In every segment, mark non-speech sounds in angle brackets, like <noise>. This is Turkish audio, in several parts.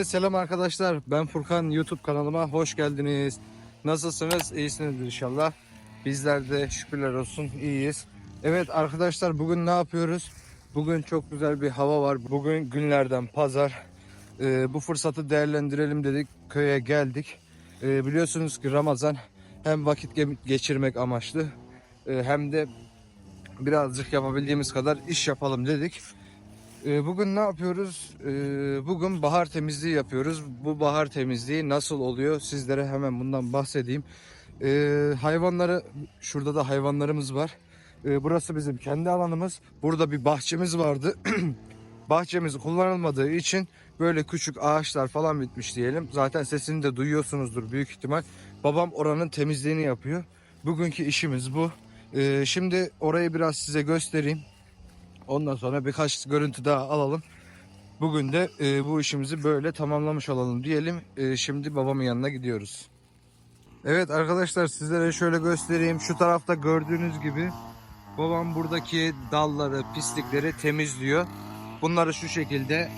Herkese selam arkadaşlar. Ben Furkan. YouTube kanalıma hoş geldiniz. Nasılsınız? İyisinizdir inşallah. Bizler de şükürler olsun iyiyiz. Evet arkadaşlar bugün ne yapıyoruz? Bugün çok güzel bir hava var. Bugün günlerden pazar. Ee, bu fırsatı değerlendirelim dedik. Köye geldik. Ee, biliyorsunuz ki Ramazan hem vakit ge- geçirmek amaçlı e, hem de birazcık yapabildiğimiz kadar iş yapalım dedik. Ee, Bugün ne yapıyoruz? Ee, Bugün bahar temizliği yapıyoruz. Bu bahar temizliği nasıl oluyor? Sizlere hemen bundan bahsedeyim. Ee, Hayvanları, şurada da hayvanlarımız var. Burası bizim kendi alanımız. Burada bir bahçemiz vardı. <clears throat> Bahçemiz kullanılmadığı için böyle küçük ağaçlar falan bitmiş diyelim. Zaten sesini de duyuyorsunuzdur büyük ihtimal. Babam oranın temizliğini yapıyor. Bugünkü işimiz bu. Şimdi orayı biraz size göstereyim. Ondan sonra birkaç görüntü daha alalım. Bugün de e, bu işimizi böyle tamamlamış olalım diyelim. E, şimdi babamın yanına gidiyoruz. Evet arkadaşlar sizlere şöyle göstereyim. Şu tarafta gördüğünüz gibi babam buradaki dalları, pislikleri temizliyor. Bunları şu şekilde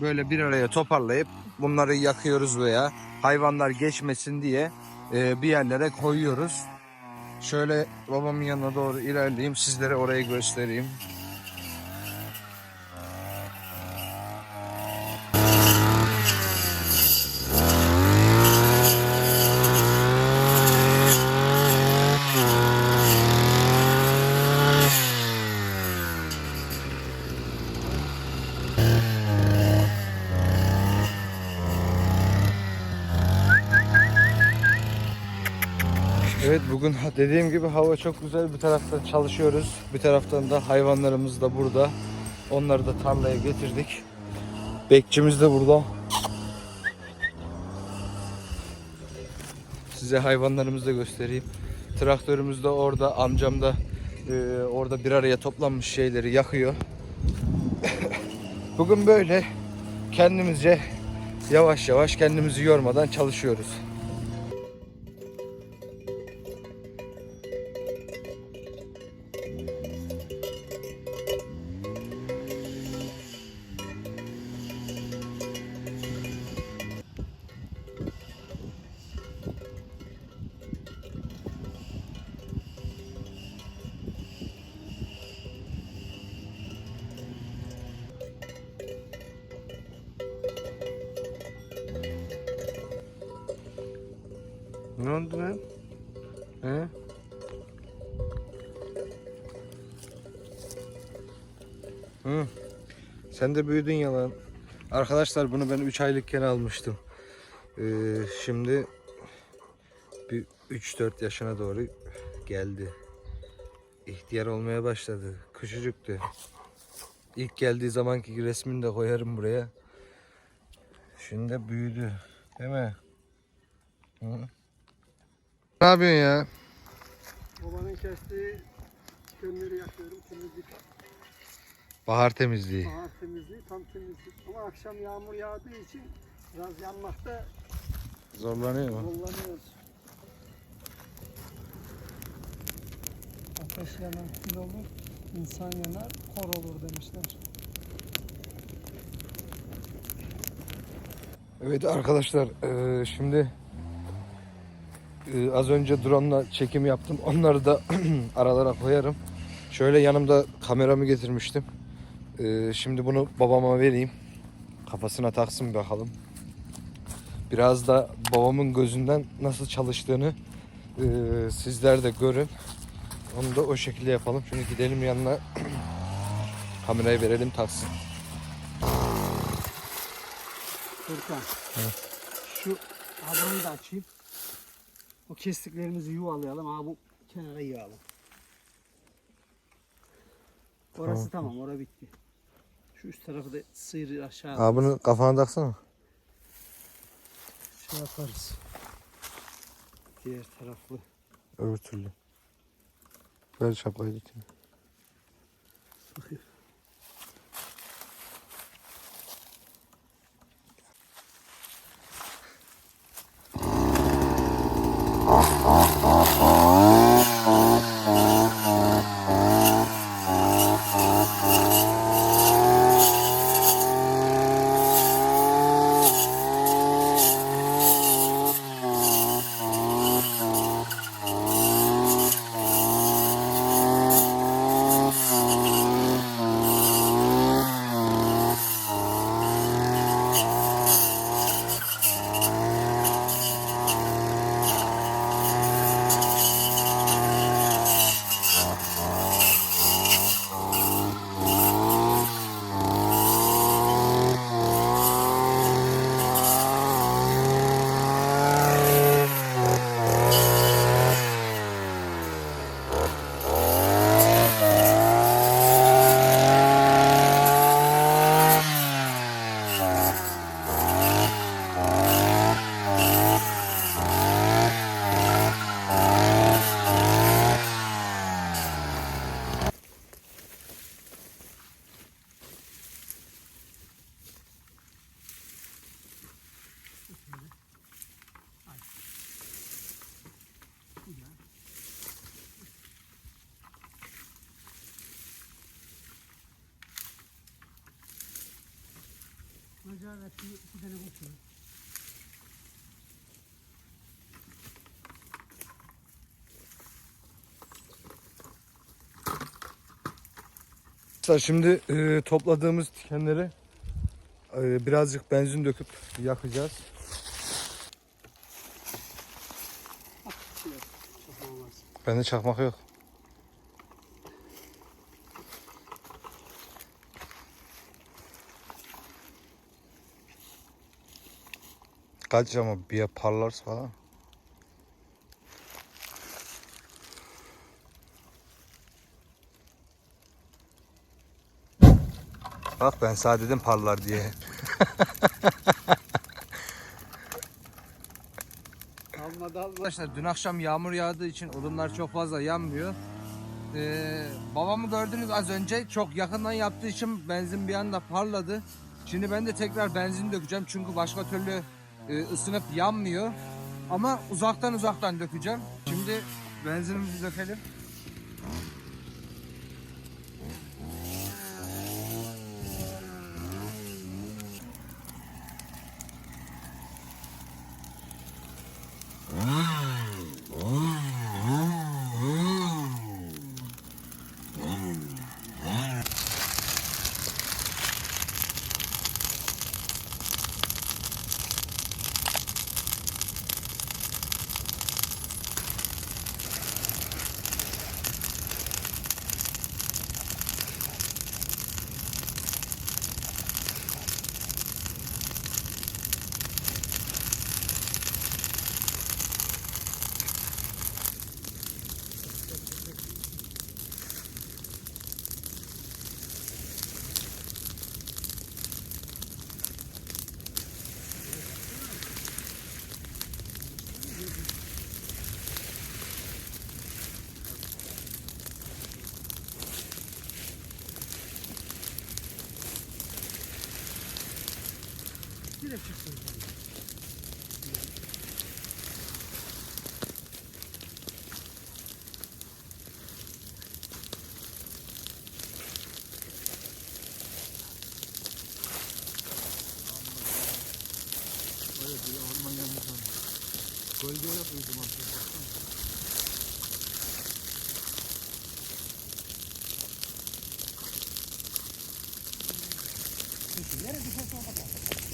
böyle bir araya toparlayıp bunları yakıyoruz veya hayvanlar geçmesin diye e, bir yerlere koyuyoruz. Şöyle babamın yanına doğru ilerleyeyim. Sizlere orayı göstereyim. Evet bugün dediğim gibi hava çok güzel. Bir taraftan çalışıyoruz. Bir taraftan da hayvanlarımız da burada. Onları da tarlaya getirdik. Bekçimiz de burada. Size hayvanlarımızı da göstereyim. Traktörümüz de orada. Amcam da e, orada bir araya toplanmış şeyleri yakıyor. Bugün böyle kendimizce yavaş yavaş kendimizi yormadan çalışıyoruz. Ne oldu lan? He? Hı. Sen de büyüdün yalan. Arkadaşlar bunu ben 3 aylıkken almıştım. Ee, şimdi bir 3-4 yaşına doğru geldi. İhtiyar olmaya başladı. Küçücüktü. İlk geldiği zamanki resmini de koyarım buraya. Şimdi de büyüdü. Değil mi? Hı. Ne yapıyorsun ya? Babanın kestiği kömürü yakıyorum. Temizlik, Bahar temizliği. bahar temizliği, tam temizlik. Ama akşam yağmur yağdığı için biraz yanmakta Zorlanıyor mu? zorlanıyoruz. Ateş yanan kül olur, insan yanar, kor olur demişler. Evet arkadaşlar şimdi eee, az önce drone'la çekim yaptım. <laughs> Onları da <clears throat> aralara koyarım. Şöyle yanımda kameramı getirmiştim. Eee, şimdi bunu babama vereyim. Kafasına taksın bakalım. Biraz da babamın gözünden nasıl çalıştığını eee, sizler de görün. Onu da o şekilde yapalım. Şimdi gidelim yanına <clears throat> kamerayı verelim taksın. Furkan, şu havanı da açayım. O kestiklerimizi yuvalayalım. Ha bu kenara yığalım. Orası tamam, orası bitti. Şu üst tarafı da sıyır aşağı. Abi bunu kafana taksana. Şey yaparız. Diğer taraflı. Öbür türlü. Ver şapkayı tutayım. Amca ver şimdi iki tane. Arkadaşlar şimdi e, topladığımız tikenleri e, birazcık benzin döküp yakacağız. Bende çakmak yok. Kaç ama bir parlarsa falan. Bak ben sana dedim parlar diye. <laughs> Arkadaşlar dün akşam yağmur yağdığı için odunlar çok fazla yanmıyor. Ee, babamı gördünüz az önce çok yakından yaptığı için benzin bir anda parladı. Şimdi ben de tekrar benzin dökeceğim çünkü başka türlü ısınıp yanmıyor. Ama uzaktan uzaktan dökeceğim. Şimdi benzinimizi dökelim. Direkt çıksın. Nereye düşerse o kadar.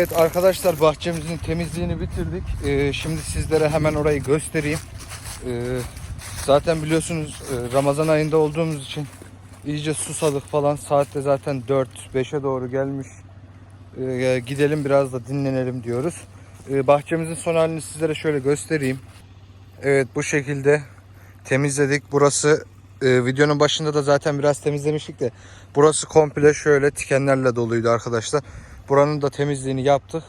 Evet arkadaşlar bahçemizin temizliğini bitirdik. Ee, şimdi sizlere hemen orayı göstereyim. Ee, zaten biliyorsunuz e, Ramazan ayında olduğumuz için iyice susadık falan. Saatte zaten 4-5'e doğru gelmiş. Ee, gidelim biraz da dinlenelim diyoruz. Bahçemizin son halini sizlere şöyle göstereyim. Evet bu şekilde temizledik. Burası e, videonun başında da zaten biraz temizlemiştik de burası komple şöyle tikenlerle doluydu arkadaşlar. Buranın da temizliğini yaptık.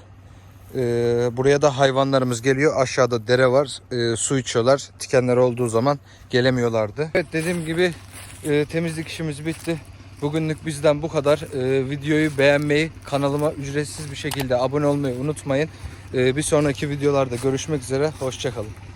Ee, buraya da hayvanlarımız geliyor. Aşağıda dere var. Ee, su içiyorlar. Tikenler olduğu zaman gelemiyorlardı. Evet dediğim gibi e, temizlik işimiz bitti. Bugünlük bizden bu kadar. Ee, videoyu beğenmeyi, kanalıma ücretsiz bir şekilde abone olmayı unutmayın. Ee, bir sonraki videolarda görüşmek üzere. Hoşçakalın.